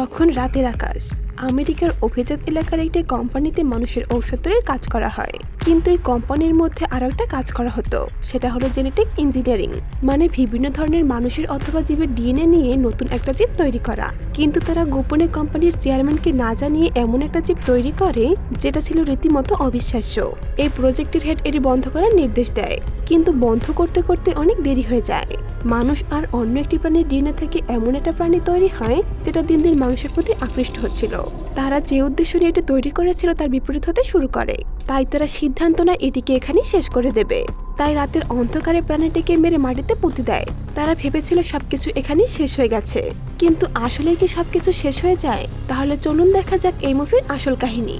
তখন রাতের আকাশ। আমেরিকার অভিজাত এলাকার একটি কোম্পানিতে মানুষের ঔষধের কাজ করা হয়। কিন্তু এই কোম্পানির মধ্যে আরও একটা কাজ করা হতো। সেটা হলো জেনেটিক ইঞ্জিনিয়ারিং মানে বিভিন্ন ধরনের মানুষের অথবা জীবের ডিএনএ নিয়ে নতুন একটা জীব তৈরি করা। কিন্তু তারা গোপনে কোম্পানির চেয়ারম্যানকে না জানিয়ে এমন একটা জীব তৈরি করে, যেটা ছিল রীতিমতো অবিশ্বাস্য। এই প্রজেক্টের হেড এটি বন্ধ করার নির্দেশ দেয়। কিন্তু বন্ধ করতে করতে অনেক দেরি হয়ে যায়। মানুষ আর অন্য একটি প্রাণীর ডিএনএ থেকে এমন একটা প্রাণী তৈরি হয় যেটা দিন দিন মানুষের প্রতি আকৃষ্ট হচ্ছিল। তারা যে উদ্দেশ্য নিয়ে এটি তৈরি করেছিল তার বিপরীত হতে শুরু করে। তাই তারা সিদ্ধান্ত নেয় এটিকে এখানেই শেষ করে দেবে। তাই রাতের অন্ধকারে প্রাণীটিকে মেরে মাটিতে পুঁতে দেয়। তারা ভেবেছিল সবকিছু এখানেই শেষ হয়ে গেছে। কিন্তু আসলে কি সবকিছু শেষ হয়ে যায়? তাহলে চলুন দেখা যাক এই মুভির আসল কাহিনী।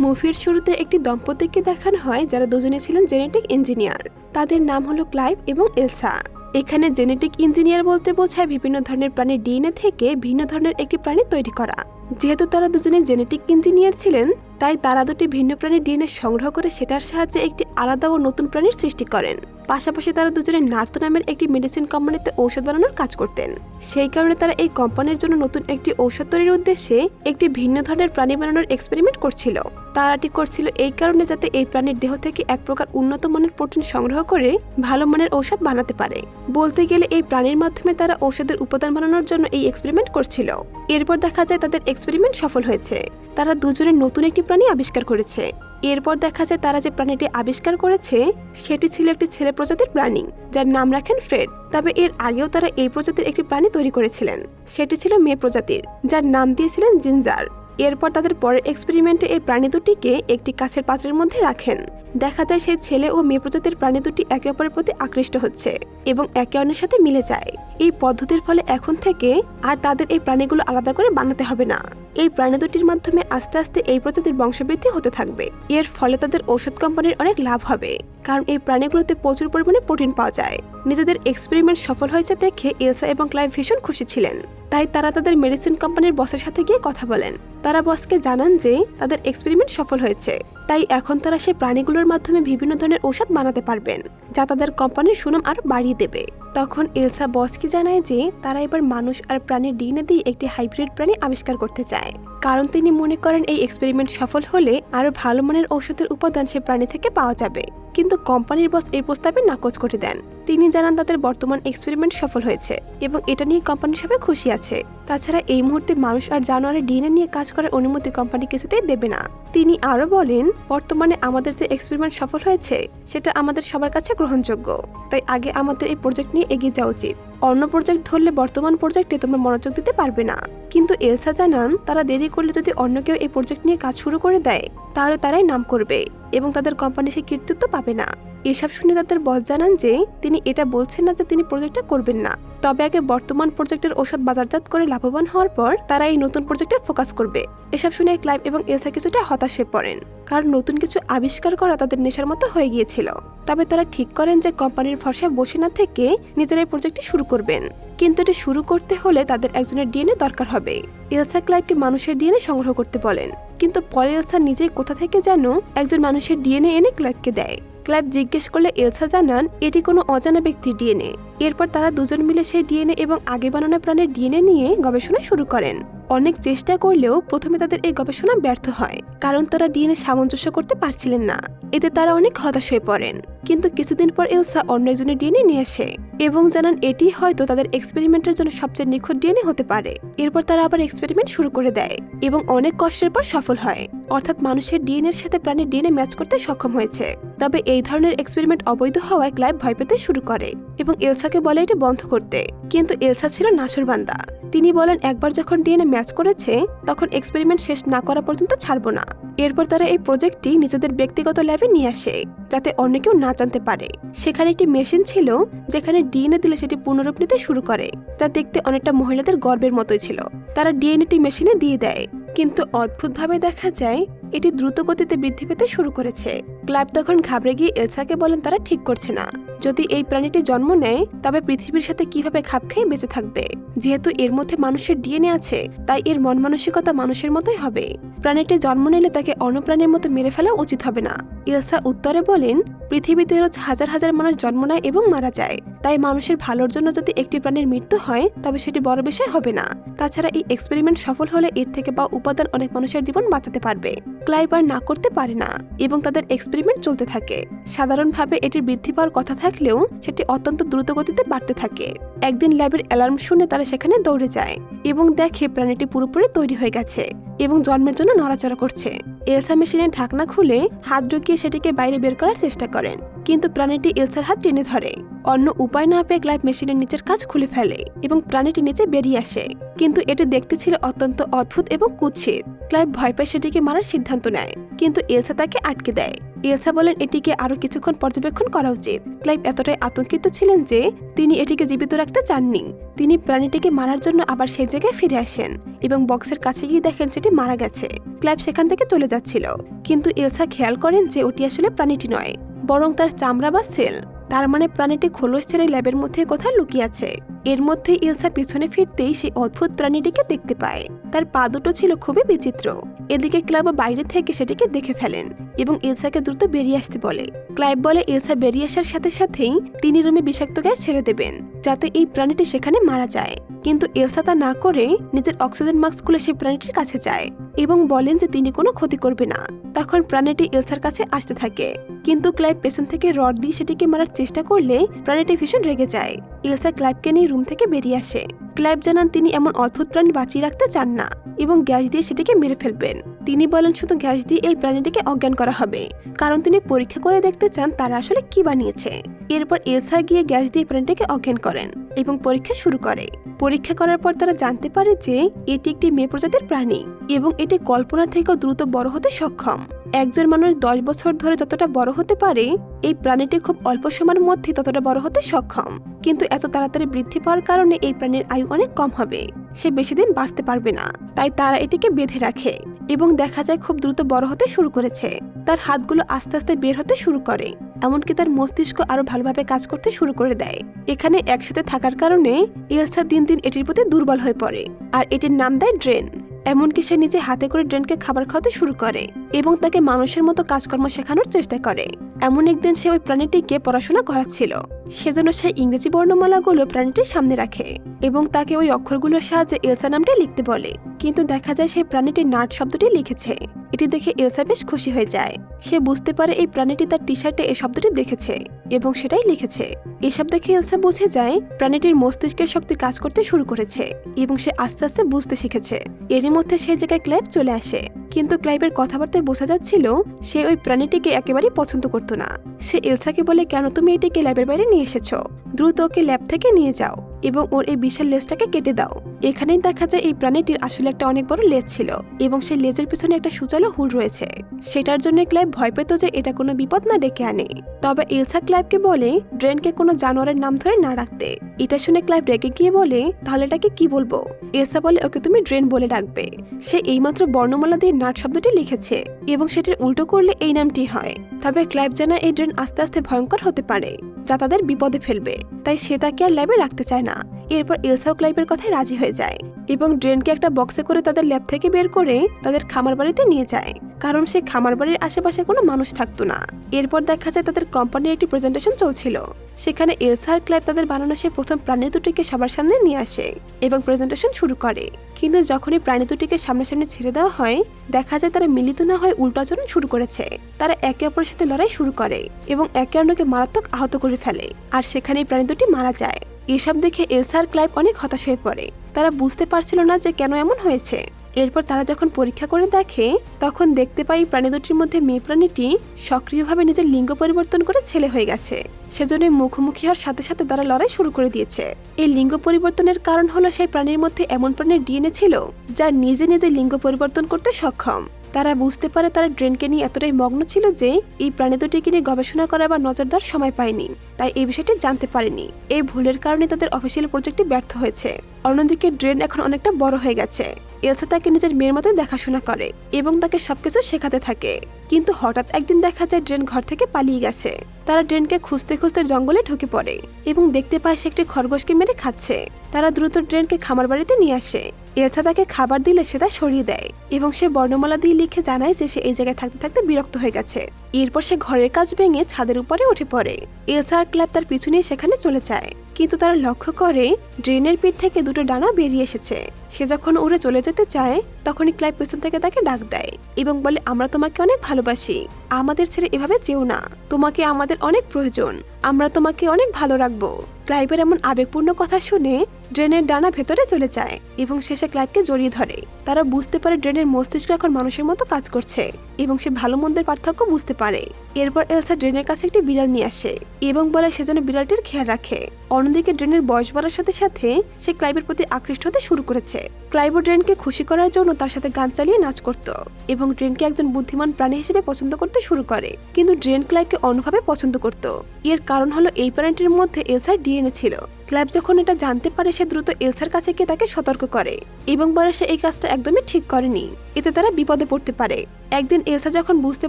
মুভির শুরুতে একটি দম্পতিকে দেখানো হয় যারা দুজনে ছিলেন জেনেটিক ইঞ্জিনিয়ার। তাদের নাম হলো ক্লাইভ এবং এলসা। এখানে জেনেটিক ইঞ্জিনিয়ার বলতে বোঝায় বিভিন্ন ধরনের প্রাণীর ডিএনএ থেকে ভিন্ন ধরনের একটি প্রাণী তৈরি করা। যেহেতু তারা দুজনে জেনেটিক ইঞ্জিনিয়ার ছিলেন তাই তারা দুটি ভিন্ন প্রাণীর ডিএনএ সংগ্রহ করে সেটার সাহায্যে একটি আলাদা ও নতুন প্রাণীর সৃষ্টি করেন। পাশাপাশি তারা দুজনে নার্তো নামের একটি মেডিসিন কোম্পানিতে ঔষধ বানানোর কাজ করতেন। সেই কারণে তারা এই কোম্পানির জন্য নতুন একটি ঔষধ তৈরির উদ্দেশ্যে একটি ভিন্ন ধরনের প্রাণী বানানোর এক্সপেরিমেন্ট করছিল। তারাটি করছিল এই কারণে যাতে এই প্রাণীর দেহ থেকে এক প্রকার উন্নত মানের প্রোটিন সংগ্রহ করে ভালো মানের ঔষধ বানাতে পারে। বলতে গেলে এই প্রাণীর মাধ্যমে তারা ঔষধের উপাদান বানানোর জন্য এই এক্সপেরিমেন্ট করছিল। এরপর দেখা যায় তাদের এক্সপেরিমেন্ট সফল হয়েছে। তারা দুজনে নতুন একটি প্রাণী আবিষ্কার করেছে। এরপর দেখা যায় তারা যে প্রাণীটি আবিষ্কার করেছে, সেটি ছিল একটি ছেলে প্রজাতির প্রাণী, যার নাম রাখেন ফ্রেড। তবে এর আগেও তারা এই প্রজাতির একটি প্রাণী তৈরি করেছিলেন। সেটি ছিল মেয়ে প্রজাতির, যার নাম দিয়েছিলেন জিঞ্জার। এরপর তাদের পরের এক্সপেরিমেন্টে এই প্রাণী দুটিকে একটি কাছের পাত্রের মধ্যে রাখেন। দেখা যায় সেই ছেলে ও মেয়ে প্রজাতির প্রাণী দুটি একে অপরের প্রতি আকৃষ্ট হচ্ছে এবং একে অন্যের সাথে মিলে যায়। এই পদ্ধতির ফলে এখন থেকে আর তাদের এই প্রাণীগুলো আলাদা করে বানাতে হবে না। এই প্রাণী দুটির মাধ্যমে আস্তে আস্তে এই প্রজাতির বংশবৃদ্ধি হতে থাকবে। এর ফলে তাদের ঔষধ কোম্পানির অনেক লাভ হবে, কারণ এই প্রাণীগুলোতে প্রচুর পরিমাণে প্রোটিন পাওয়া যায়। নিজেদের এক্সপেরিমেন্ট সফল হয়েছে দেখে এলসা এবং ক্লাইভ ভীষণ খুশি ছিলেন। তাই তারা তাদের মেডিসিন কোম্পানির বসের সাথে গিয়ে কথা বলেন। তারা বসকে জানান যে, তাদের এক্সপেরিমেন্ট সফল হয়েছে। তাই এখন তারা সেই প্রাণীগুলোর মাধ্যমে বিভিন্ন ধরনের ঔষধ বানাতে পারবেন, যা তাদের কোম্পানির সুনাম আরও বাড়িয়ে দেবে। তখন এলসা বসকে জানায় যে, তারা এবার মানুষ আর প্রাণীর ডিএনএ দিয়ে একটি হাইব্রিড প্রাণী আবিষ্কার করতে চায়। কারণ তিনি মনে করেন এই এক্সপেরিমেন্ট সফল হলে আরও ভালো মানের ঔষধের উপাদান সে প্রাণী থেকে পাওয়া যাবে। কিন্তু কোম্পানির বস এই প্রস্তাবে নাকচ করে দেন। তিনি জানান তাদের বর্তমান এক্সপেরিমেন্ট সফল হয়েছে এবং এটা নিয়ে কোম্পানি সবাই খুশি আছে। তাছাড়া এই মুহূর্তে মানুষ আর জানোয়ারের ডিএনএ নিয়ে কাজ করার অনুমতি কোম্পানি কিছুতেই দেবে না। তিনি আরও বলেন, বর্তমানে আমাদের যে এক্সপেরিমেন্ট সফল হয়েছে, সেটা আমাদের সবার কাছে গ্রহণযোগ্য। তাই আগে আমাদের এই প্রজেক্ট নিয়ে এগিয়ে যাওয়া উচিত। অন্য প্রজেক্ট ধরলে বর্তমান প্রজেক্টে তোমরা মনোযোগ দিতে পারবে না। কিন্তু এলসা জানান, তারা দেরি করলে যদি অন্য কেউ এই প্রজেক্ট নিয়ে কাজ শুরু করে দেয়, তাহলে তারাই নাম করবে এবং তাদের কোম্পানি সে কৃতিত্ব পাবে না। এসব শুনে তাদের বস জানান যে তিনি এটা বলছেন না যে তিনি প্রজেক্টটা করবেন না। তবে আগে বর্তমান প্রজেক্টের ওষুধ বাজারজাত করে লাভবান হওয়ার পর তারা এই নতুন প্রজেক্টে ফোকাস করবে। এসব শুনে ক্লাইভ এবং এলসা কিছুটা হতাশ পড়েন। কারণ নতুন কিছু আবিষ্কার করা তাদের নেশার মতো হয়ে গিয়েছিল। তবে তারা ঠিক করেন যে কোম্পানির ভরসায় বসে না থেকে নিজের এই প্রজেক্টটি শুরু করবেন। কিন্তু এটি শুরু করতে হলে তাদের একজনের ডিএনএ দরকার হবে। এলসা ক্লাইভকে মানুষের ডিএনএ সংগ্রহ করতে বলেন। কিন্তু পরে এলসা নিজেই কোথা থেকে যেন একজন মানুষের ডিএনএ এনে ক্লাইভকে দেয়। ক্লাইভ জিজ্ঞেস করলে এলসা জানান, এটি কোনো অজানা ব্যক্তির ডিএনএ। এরপর তারা দুজন মিলে সেই ডিএনএ এবং আগে বানানো প্রাণের ডিএনএ নিয়ে গবেষণা শুরু করেন। অনেক চেষ্টা করলেও প্রথমে তাদের এই গবেষণা ব্যর্থ হয়, কারণ তারা ডিএনএ সামঞ্জস্য করতে পারছিলেন না। এতে তারা অনেক হতাশ হয়ে পড়েন। কিন্তু কিছুদিন পর এলসা অন্য একজনের ডিএনএ নিয়ে আসে এবং জানান এটি হয়তো তাদের এক্সপেরিমেন্টের জন্য সবচেয়ে নিখুঁত ডিএনএ হতে পারে। এরপর তারা আবার এক্সপেরিমেন্ট শুরু করে দেয় এবং অনেক কষ্টের পর সফল হয়। অর্থাৎ মানুষের ডিএনএর সাথে প্রাণীর ডিএনএ ম্যাচ করতে সক্ষম হয়েছে। তবে এই ধরনের এক্সপেরিমেন্ট অবৈধ হওয়ায় ক্লাইভ ভয় পেতে শুরু করে এবং এলসাকে বলে এটা বন্ধ করতে। কিন্তু এলসা ছিল নাসরবান্দা তিনি বলেন, একবার যখন ডিএনএ ম্যাচ করেছে, তখন এক্সপেরিমেন্ট শেষ না করা পর্যন্ত ছাড়বো না। এরপর তারা এই প্রজেক্টটি নিজেদের ব্যক্তিগত ল্যাবে নিয়ে আসে, যাতে অন্য কেউ না জানতে পারে। সেখানে একটি মেশিন ছিল, যেখানে ডিএনএ দিলে সেটি পুনরূপ নিতে শুরু করে, যা দেখতে অনেকটা মহিলাদের গর্বের মতোই ছিল। তারা ডিএনএটি মেশিনে দিয়ে দেয়, কিন্তু অদ্ভুতভাবে দেখা যায়, এটি দ্রুত গতিতে বৃদ্ধি পেতে শুরু করেছে। ক্লাইভ তখন ঘাবড়ে গিয়ে এলসাকে বলেন, তারা ঠিক করছে না। যদি এই প্রাণীটি জন্ম নেয়, তবে পৃথিবীর সাথে কীভাবে খাপ খেয়ে বেঁচে থাকবে? যেহেতু এর মধ্যে মানুষের ডিএনএ আছে, তাই এর মন মানসিকতা মানুষের মতোই হবে। প্রাণীটি জন্ম নিলে তাকে অন্য প্রাণীর মতো মেরে ফেলা উচিত হবে না। ইলসা উত্তরে বলেন, পৃথিবীতে রোজ হাজার হাজার মানুষ জন্ম নেয় এবং মারা যায়। তাই মানুষের ভালোর জন্য যদি একটি প্রাণীর মৃত্যু হয়, তবে সেটি বড় বিষয় হবে না। তাছাড়া এই এক্সপেরিমেন্ট সফল হলে এর থেকে বা উপাদান অনেক মানুষের জীবন বাঁচাতে পারবে। ক্লাইভ আর না করতে পারে না এবং তাদের এক্সপেরিমেন্ট চলতে থাকে। সাধারণভাবে এটির বৃদ্ধি পাওয়ার কথা থাকলেও সেটি অত্যন্ত দ্রুত গতিতে বাড়তে থাকে। একদিন ল্যাবের অ্যালার্ম শুনে তারা সেখানে দৌড়ে যায় এবং দেখে প্রাণীটি পুরোপুরি তৈরি হয়ে গেছে। এবং জন্মের জন্য নড়াচড়া করছে। এলসা মেশিনের ঢাকনা খুলে হাত ঢুকিয়ে সেটিকে বাইরে বের করার চেষ্টা করেন, কিন্তু প্রাণীটি এলসার হাত টেনে ধরে। অন্য উপায় না পেয়ে ক্লাইভ মেশিনের নিচের কাজ খুলে ফেলে এবং প্রাণীটি নিচে বেরিয়ে আসে। কিন্তু এটি দেখতে ছিল অত্যন্ত অদ্ভুত এবং কুৎসিত। ক্লাইভ ভয় পেয়ে সেটিকে মারার সিদ্ধান্ত নেয়, কিন্তু এলসা তাকে আটকে দেয়। এলসা বলেন, এটিকে আরও কিছুক্ষণ পর্যবেক্ষণ করা উচিত। ক্লাইভ এতটাই আতঙ্কিত ছিলেন যে তিনি এটিকে জীবিত রাখতে চাননি। তিনি প্রাণীটিকে মারার জন্য আবার সেই জায়গায় ফিরে আসেন এবং বক্সের কাছে গিয়ে দেখেন সেটি মারা গেছে। ক্লাইভ সেখান থেকে চলে যাচ্ছিল। কিন্তু এলসা খেয়াল করেন যে ওটি আসলে প্রাণীটি নয়, বরং তার চামড়া বা সেল। তার মানে প্রাণীটি খোলস ছেড়ে ল্যাবের মধ্যে কোথাও লুকিয়ে আছে। এর মধ্যে ইলসা পিছনে ফিরতেই সেই অদ্ভুত প্রাণীটিকে দেখতে পায়। তার পা দুটো ছিল খুবই বিচিত্র। এদিকে ক্লাব বাইরে থেকে সেটিকে দেখে ফেলেন এবং ইলসাকে দ্রুত বেরিয়ে আসতে বলে। ক্লাইব বলে ইলসা বেরিয়ে আসার সাথে সাথেই তিনি রুমে বিষাক্ত গ্যাস ছেড়ে দেবেন, যাতে এই প্রাণীটি সেখানে মারা যায়। কিন্তু এলসা তা না করে নিজের অক্সিজেন মাস্ক খুলে সেই প্রাণীটির কাছে যায় এবং বলেন যে তিনি কোনো ক্ষতি করবে না। তখন প্রাণীটি এলসার কাছে আসতে থাকে। কিন্তু ক্লাইভ পেছন থেকে রড দিয়ে সেটিকে মারার চেষ্টা করলে প্রাণীটি ভীষণ রেগে যায়। এলসা ক্লাইভকে নিয়ে রুম থেকে বেরিয়ে আসে। ক্লাইভ জানান তিনি এমন অদ্ভুত প্রাণী বাঁচিয়ে রাখতে চান না এবং গ্যাস দিয়ে সেটিকে মেরে ফেলবেন। তিনি বলেন শুধু গ্যাস দিয়ে এই প্রাণীটিকে অজ্ঞান করা হবে। কারণ তিনি পরীক্ষা করে দেখতে চান তারা আসলে কি বানিয়েছে। এরপর এলসা গিয়ে গ্যাস দিয়ে প্রাণীটিকে অজ্ঞান করেন এবং পরীক্ষা শুরু করে। পরীক্ষা করার পর তারা জানতে পারে যে এটি একটি মেয়ে প্রজাতির প্রাণী এবং এটি কল্পনার থেকেও দ্রুত বড় হতে সক্ষম। একজন মানুষ দশ বছর ধরে যতটা বড় হতে পারে, এই প্রাণীটি খুব অল্প সময়ের মধ্যে ততটা বড় হতে সক্ষম। কিন্তু এত তাড়াতাড়ি বৃদ্ধি পাওয়ার কারণে এই প্রাণীর আয়ু অনেক কম হবে। সে বেশি দিন বাঁচতে পারবে না। তাই তারা এটিকে বেঁধে রাখে এবং দেখা যায় খুব দ্রুত বড় হতে শুরু করেছে। তার হাতগুলো আস্তে আস্তে বের হতে শুরু করে, এমনকি তার মস্তিষ্ক আরও ভালোভাবে কাজ করতে শুরু করে দেয়। এখানে একসাথে থাকার কারণে ইলসা দিন দিন এটির প্রতি দুর্বল হয়ে পড়ে আর এটির নাম দেয় ড্রেন। এমনকি সে নিজে হাতে করে ড্রেনকে খাবার খাওয়াতে শুরু করে এবং তাকে মানুষের মতো কাজকর্ম শেখানোর চেষ্টা করে। এমন একদিন সে ওই প্রাণীটিকে পড়াশোনা করাচ্ছিল। সেজন্য সে ইংরেজি বর্ণমালাগুলো প্রাণীটির সামনে রাখে এবং তাকে ওই অক্ষরগুলোর সাহায্যে এলসা নামটা লিখতে বলে। কিন্তু দেখা যায় সে প্রাণীটি নাট শব্দটি লিখেছে। এটি দেখে এলসা বেশ খুশি হয়ে যায়। সে বুঝতে পারে এই প্রাণীটি তার টি শার্টে এই শব্দটি দেখেছে এবং সেটাই লিখেছে। এসব দেখে এলসা বুঝে যায় প্রাণীটির মস্তিষ্কের শক্তি কাজ করতে শুরু করেছে এবং সে আস্তে আস্তে বুঝতে শিখেছে। এরই মধ্যে সেই জায়গায় ক্লাইভ চলে আসে। কিন্তু ক্লাইভের কথাবার্তায় বোঝা যাচ্ছিল সে ওই প্রাণীটিকে একেবারেই পছন্দ করতো না। সে এলসাকে বলে, কেন তুমি এটিকে ল্যাবের বাইরে নিয়ে এসেছ। দ্রুত ওকে ল্যাব থেকে নিয়ে যাও এবং ওর এই বিশাল লেজটাকে কেটে দাও। এখানেই দেখা যায় এই প্রাণীটির আসলে একটা অনেক বড় লেজ ছিল এবং সেই লেজের পিছনে একটা সুচালো হুল রয়েছে। সেটার জন্য ক্লাইভ ভয় পেত যে এটা কোনো বিপদ না ডেকে আনে। তবে এলসা ক্লাইভকে বলে, ড্রেনকে কোনো জানোয়ারের নাম ধরে না রাখতে। এটা শুনে ক্লাইভ রেগে গিয়ে বলে, তাহলে এটাকে কি বলব? এলসা বলে, ওকে তুমি ড্রেন বলে ডাকবে। সে এইমাত্র বর্ণমালা দিয়ে নাট শব্দটি লিখেছে এবং সেটির উল্টো করলে এই নামটি হয়। তবে ক্লাইভ জানা এই ড্রেন আস্তে আস্তে ভয়ঙ্কর হতে পারে, যা তাদের বিপদে ফেলবে। তাই সে তাকে আর ল্যাবে রাখতে চায় না। এরপর এলসাও ক্লাইভের কথায় রাজি হয়ে যায় এবং ড্রেনকে একটা বক্সে করে তাদের ল্যাব থেকে বের করে তাদের খামার বাড়িতে নিয়ে যায়। কারণ সে খামার বাড়ির আশেপাশে কোনো মানুষ থাকতো না। এরপর দেখা যায় তাদের কোম্পানির একটি প্রেজেন্টেশন চলছিল। সেখানে এলসা আর ক্লাইভ তাদের বানানো সেই প্রথম প্রাণী দুটিকে সবার সামনে নিয়ে আসে এবং প্রেজেন্টেশন শুরু করে। কিন্তু যখনই প্রাণী দুটিকে সামনাসামনি ছেড়ে দেওয়া হয়, দেখা যায় তারা মিলিত না হয়ে উল্টো আচরণ শুরু করেছে। তারা একে অপরের সাথে লড়াই শুরু করে এবং একে অন্যকে মারাত্মক আহত করে ফেলে। আর সেখানেই প্রাণী দুটি মারা যায়। এসব দেখে এলসা আর ক্লাইভ অনেক হতাশ হয়ে পড়ে। তারা বুঝতে পারছিল না যে কেন এমন হয়েছে। এরপর তারা যখন পরীক্ষা করে দেখে, তখন দেখতে পাই প্রাণী দুটির মধ্যে মেয়ে প্রাণীটি সক্রিয়ভাবে নিজের লিঙ্গ পরিবর্তন করে ছেলে হয়ে গেছে। সেজন্য মুখোমুখি হওয়ার সাথে সাথে তারা লড়াই শুরু করে দিয়েছে। এই লিঙ্গ পরিবর্তনের কারণ হলো সেই প্রাণীর মধ্যে এমন প্রাণীর ডিএনএ ছিল, যা নিজে নিজে লিঙ্গ পরিবর্তন করতে সক্ষম। তারা বুঝতে পারে তারা ড্রেনকে নিয়ে এতটাই মগ্ন ছিল যে এই প্রাণী দুটিকে নিয়ে গবেষণা করা বা নজর দেওয়ার সময় পায়নি, তাই এই বিষয়টি জানতে পারেনি। এই ভুলের কারণে তাদের অফিসিয়াল প্রজেক্টটি ব্যর্থ হয়েছে। অন্যদিকে ড্রেন এখন অনেকটা বড় হয়ে গেছে। এলসা তাকে নিজের মেয়ের মতোই দেখাশোনা করে এবং তাকে সবকিছু শেখাতে থাকে। কিন্তু হঠাৎ একদিন দেখা যায় ড্রেন ঘর থেকে পালিয়ে গেছে। তারা ড্রেনকে খুঁজতে খুঁজতে জঙ্গলে ঢুকে পড়ে এবং দেখতে পায় সে একটি খরগোশকে মেরে খাচ্ছে। তারা দ্রুত ড্রেনকে খামার বাড়িতে নিয়ে আসে। এলসা তাকে খাবার দিলে সে তা সরিয়ে দেয় এবং সে বর্ণমালা দিয়ে লিখে জানায় যে সে এই জায়গায় থাকতে থাকতে বিরক্ত হয়ে গেছে। এরপর সে ঘরের কাজ ভেঙে ছাদের উপরে উঠে পড়ে। এলসা আর ক্ল্যাব তার পিছু নিয়ে সেখানে চলে যায়। কিন্তু তারা লক্ষ্য করে ড্রেনের পিঠ থেকে দুটো ডানা বেরিয়ে এসেছে। সে যখন উড়ে চলে যেতে চায়, তখনই ক্লাইভ পেছন থেকে তাকে ডাক দেয় এবং বলে, আমরা তোমাকে অনেক ভালোবাসি। আমাদের ছেড়ে এভাবে চেও না। তোমাকে আমাদের অনেক প্রয়োজন। আমরা তোমাকে অনেক ভালো রাখব। ক্লাইভের এমন আবেগপূর্ণ কথা শুনে ড্রেনের ডানা ভেতরে চলে যায় এবং শেষে ক্লাইভকে জড়িয়ে ধরে। তারা বুঝতে পারে ড্রেনের মস্তিষ্ক এখন মানুষের মতো কাজ করছে এবং সে ভালো মন্দের পার্থক্য বুঝতে পারে। এরপর এলসা ড্রেনের কাছে একটি বিড়াল নিয়ে আসে এবং বলে সে যেন বিড়ালটির খেয়াল রাখে। অন্যদিকে ড্রেনের বয়স বাড়ার সাথে সাথে সে ক্লাইভের প্রতি আকৃষ্ট হতে শুরু করেছে। ক্লাইভও ড্রেনকে খুশি করার জন্য তার সাথে গান চালিয়ে নাচ করত এবং ড্রেনকে একজন বুদ্ধিমান প্রাণী হিসেবে পছন্দ করতে শুরু করে। কিন্তু ড্রেন ক্লাইভকে অন্যভাবে পছন্দ করত। এর কারণ হলো এই প্রাণীটির মধ্যে এলসার ডিএনএ ছিল। ক্লাইভ যখন এটা জানতে পারে, সে দ্রুত এলসার কাছে গিয়ে তাকে সতর্ক করে। এবং বলে সে এই কাজটা একদমই ঠিক করেনি। এতে তারা বিপদে পড়তে পারে। একদিন এলসা যখন বুঝতে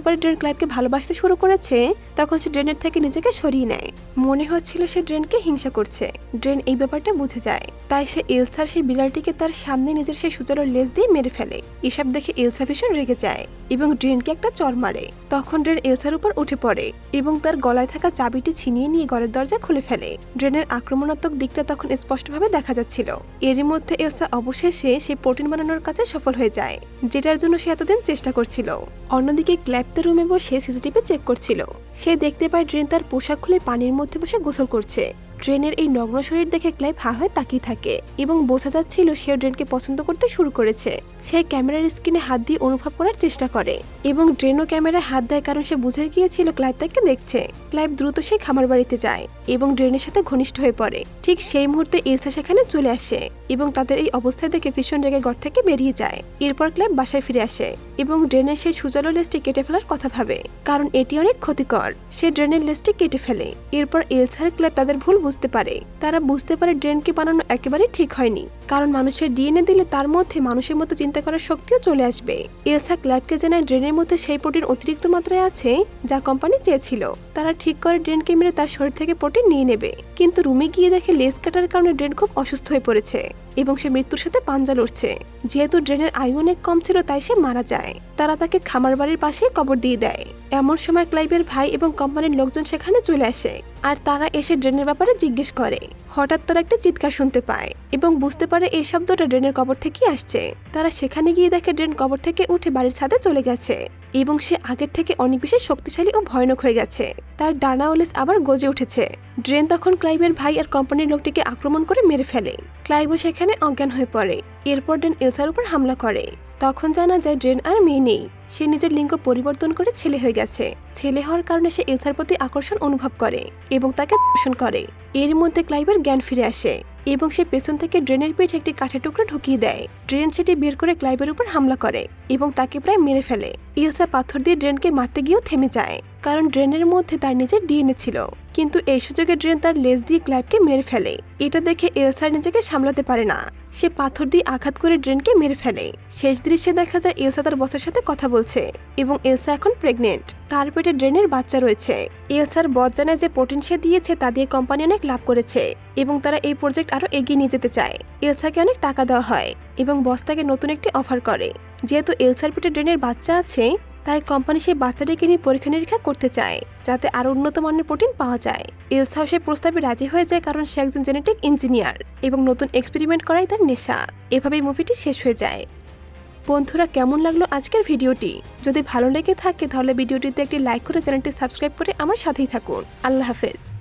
পারে ড্রেন ক্লাইভকে ভালোবাসতে শুরু করেছে, তখন সে ড্রেনের থেকে নিজেকে সরিয়ে নেয়। মনে হচ্ছিল সে ড্রেনকে হিংসা করছে। ড্রেন এই ব্যাপারটা বুঝে যায়। তাই সে এলসার সেই বিড়ালটিকে তার সামনে নিজের সেই সুচারোর লেজ দিয়ে মেরে ফেলে। এসব দেখে এলসা ভীষণ রেগে যায় এবং ড্রেনকে একটা চর মারে। তখন ড্রেন এলসার উপর উঠে পড়ে এবং তার গলায় থাকা চাবিটি ছিনিয়ে নিয়ে ঘরের দরজা খুলে ফেলে। ড্রেনের আক্রমণাত্মক দিকটা তখন স্পষ্টভাবে দেখা যাচ্ছিল। এরই মধ্যে এলসা অবশেষে সেই প্রোটিন বানানোর কাজে সফল হয়ে যায়, যেটার জন্য সে এতদিন চেষ্টা করছিল। অন্যদিকে ক্ল্যাপতে রুমে বসে সিসিটিভি চেক করছিল। সে দেখতে পায় ড্রেন তার পোশাক খুলে পানির মধ্যে বসে গোসল করছে। ট্রেনের এই নগ্ন শরীর দেখে ক্লাইভ হা হয়ে তাকিয়ে থাকে এবং বোঝা যাচ্ছিল সেও ড্রেনকে পছন্দ করতে শুরু করেছে। সে ক্যামেরার স্ক্রিনে হাত দিয়ে অনুভব করার চেষ্টা করে এবং ড্রেনও ক্যামেরায় হাত দেয় কারণ সে বুঝে গিয়েছিল ক্লাইভ তাকে দেখছে। ক্লাইভ দ্রুত সেই খামার বাড়িতে যায় এবং ড্রেনের সাথে ঘনিষ্ঠ হয়ে পড়ে। ঠিক সেই মুহূর্তে ইলসা সেখানে চলে আসে এবং তাদের এই অবস্থায় দেখে ভীষণ রেগে ঘর থেকে বেরিয়ে যায়। এরপর ক্লাইভ বাসায় ফিরে আসে এবং ড্রেনের সেই সুজালো লেসটি কেটে ফেলার কথা ভাবে, কারণ এটি অনেক ক্ষতিকর। সে ড্রেনের লেসটি কেটে ফেলে। এরপর এলসার ক্লাইভ তাদের ভুল বুঝতে পারে। তারা বুঝতে পারে ড্রেনকে বানানো একেবারে ঠিক হয়নি, কারণ মানুষের ডিএনএ দিলে তার মধ্যে মানুষের মতো চিন্তা করার শক্তিও চলে আসবে। এলসা ক্লাবকে জানায় ড্রেনের মধ্যে সেই প্রোটিন অতিরিক্ত মাত্রায় আছে, যা কোম্পানি চেয়েছিল। তারা ঠিক করে ড্রেনকে মেরে তার শরীর থেকে প্রোটিন নিয়ে নেবে। কিন্তু রুমে গিয়ে দেখে লেজ কাটার কারণে ড্রেন খুব অসুস্থ হয়ে পড়েছে এবং সে মৃত্যুর সাথে পাঞ্জা লড়ছে। যেহেতু ড্রেনের আয়ু অনেক কম ছিল, তাই সে মারা যায়। তারা তাকে খামার বাড়ির পাশে কবর দিয়ে দেয়। এমন সময় ক্লাইভের ভাই এবং কোম্পানির লোকজন সেখানে চলে আসে। আর তারা এসে ড্রেনের ব্যাপারে জিজ্ঞেস করে। হঠাৎ তারা একটা চিৎকার শুনতে পায় এবং বুঝতে পারে এই শব্দটা ড্রেনের কবর থেকেই আসছে। তারা সেখানে গিয়ে দেখে ড্রেন কবর থেকে উঠে বাড়ির ছাদে চলে গেছে এবং সে আগের থেকে অনেক বেশি শক্তিশালী ও ভয়ানক হয়ে গেছে। তার ডানা ওলেস আবার গজে উঠেছে। ড্রেন তখন ক্লাইভের ভাই আর কোম্পানির লোকটিকে আক্রমণ করে মেরে ফেলে। ক্লাইভও সেখানে অজ্ঞান হয়ে পড়ে। এরপর ড্রেন এলসার উপর হামলা করে। তখন জানা যায় ড্রেন আর মেয়ে নেই। সে নিজের লিঙ্গ পরিবর্তন করে ছেলে হয়ে গেছে। ছেলে হওয়ার কারণে সে এলসার প্রতি আকর্ষণ অনুভব করে এবং তাকে দর্শন করে। এর মধ্যে ক্লাইভের জ্ঞান ফিরে আসে এবং সে পেছন থেকে ড্রেনের পিঠে একটি কাঠের টুকরো ঢুকিয়ে দেয়। ড্রেন সেটি বের করে ক্লাইভের উপর হামলা করে এবং তাকে প্রায় মেরে ফেলে। ইলসা পাথর দিয়ে ড্রেনকে মারতে গিয়েও থেমে যায়, কারণ ড্রেনের মধ্যে তার নিজের ডিএনএ ছিল। কিন্তু এই সুযোগে ড্রেন তার লেজ দিয়ে ক্লাইভকে মেরে ফেলে। এটা দেখে এলসার নিজেকে সামলাতে পারে না। সে পাথর দিয়ে আঘাত করে ড্রেনকে মেরে ফেলে। শেষ দৃশ্যে দেখা যায় এলসা তার বসের সাথে কথা এবং এলসা এখন প্রেগনেন্ট তার পেটে ড্রেনের বাচ্চা রয়েছে। এলসার বস জানায় যে প্রোটিন দিয়েছে, তা দিয়ে কোম্পানি অনেক লাভ করেছে, এবং তারা এই প্রজেক্ট আরও এগিয়ে নিয়ে যেতে চায়। এলসাকে অনেক টাকা দেওয়া হয়, এবং বস তাকে নতুন একটি অফার করে। যেহেতু এলসার পেটে ড্রেনের বাচ্চা আছে, তাই কোম্পানি সেই বাচ্চাটিকে নিয়ে পরীক্ষা নিরীক্ষা করতে চায়, যাতে আরও উন্নত মানের প্রোটিন পাওয়া যায়। এলসাও সেই প্রস্তাবে রাজি হয়ে যায় কারণ সে একজন জেনেটিক ইঞ্জিনিয়ার এবং নতুন এক্সপেরিমেন্ট করাই তার নেশা। এভাবেই মুভিটি শেষ হয়ে যায়। বন্ধুরা, কেমন লাগল আজকের ভিডিওটি? যদি ভালো লেগে থাকে, তাহলে ভিডিওটিতে একটি লাইক করে চ্যানেলটি সাবস্ক্রাইব করে আমার সাথেই থাকুন। আল্লাহ হাফেজ।